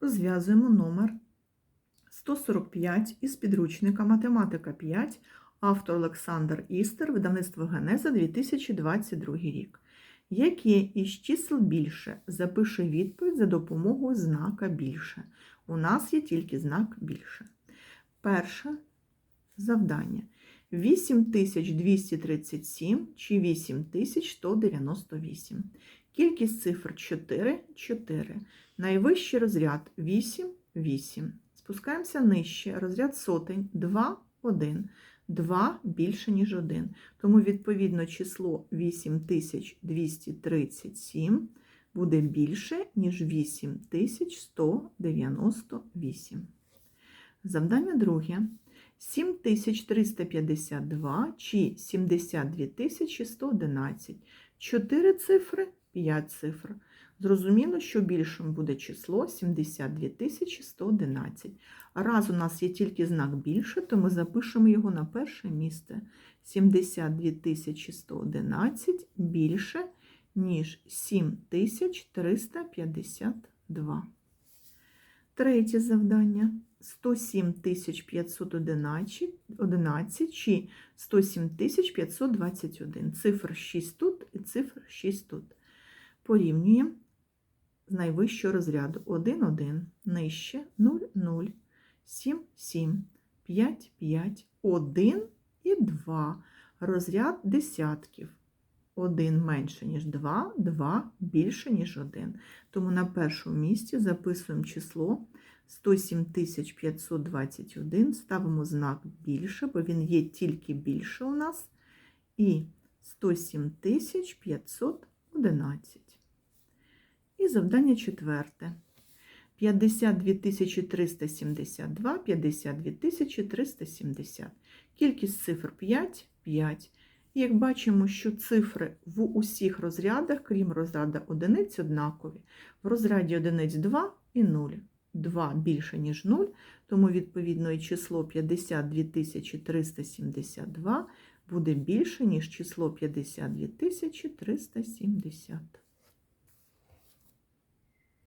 Розв'язуємо номер 145 із підручника Математика 5, автор Олександр Істер, видавництво Генеза 2022 рік. Яке із чисел більше? Запиши відповідь за допомогою знака більше. У нас є тільки знак більше. Перше завдання. 8237 чи 8198. Кількість цифр 4 4. Найвищий розряд 8 8. Спускаємося нижче. Розряд сотень 2 1. 2 більше, ніж 1. Тому, відповідно, число 8237 буде більше, ніж 8198. Завдання друге. 7352 чи 72111. 4 цифри, 5 цифр. Зрозуміло, що більшим буде число 72111. Раз у нас є тільки знак більше, то ми запишемо його на перше місце. 72111 більше, ніж 7352. Третє завдання. 107 511 чи 107 521. Цифр 6 тут і цифр 6 тут. Порівнюємо з найвищого розряду 1, 1, нижче 0, 0, 7, 7, 5, 5, 1 і 2. Розряд десятків. 1 менше, ніж 2, 2 більше, ніж 1. Тому на першому місці записуємо число 107 521, ставимо знак більше, бо він є тільки більше у нас, і 107 511. І завдання четверте. 52 372, 52 370. Кількість цифр 5, 5. І як бачимо, що цифри в усіх розрядах, крім розряду одиниць, однакові. В розряді одиниць 2 і 0. 2 більше, ніж 0, тому відповідно і число 52 372 буде більше, ніж число 52 370.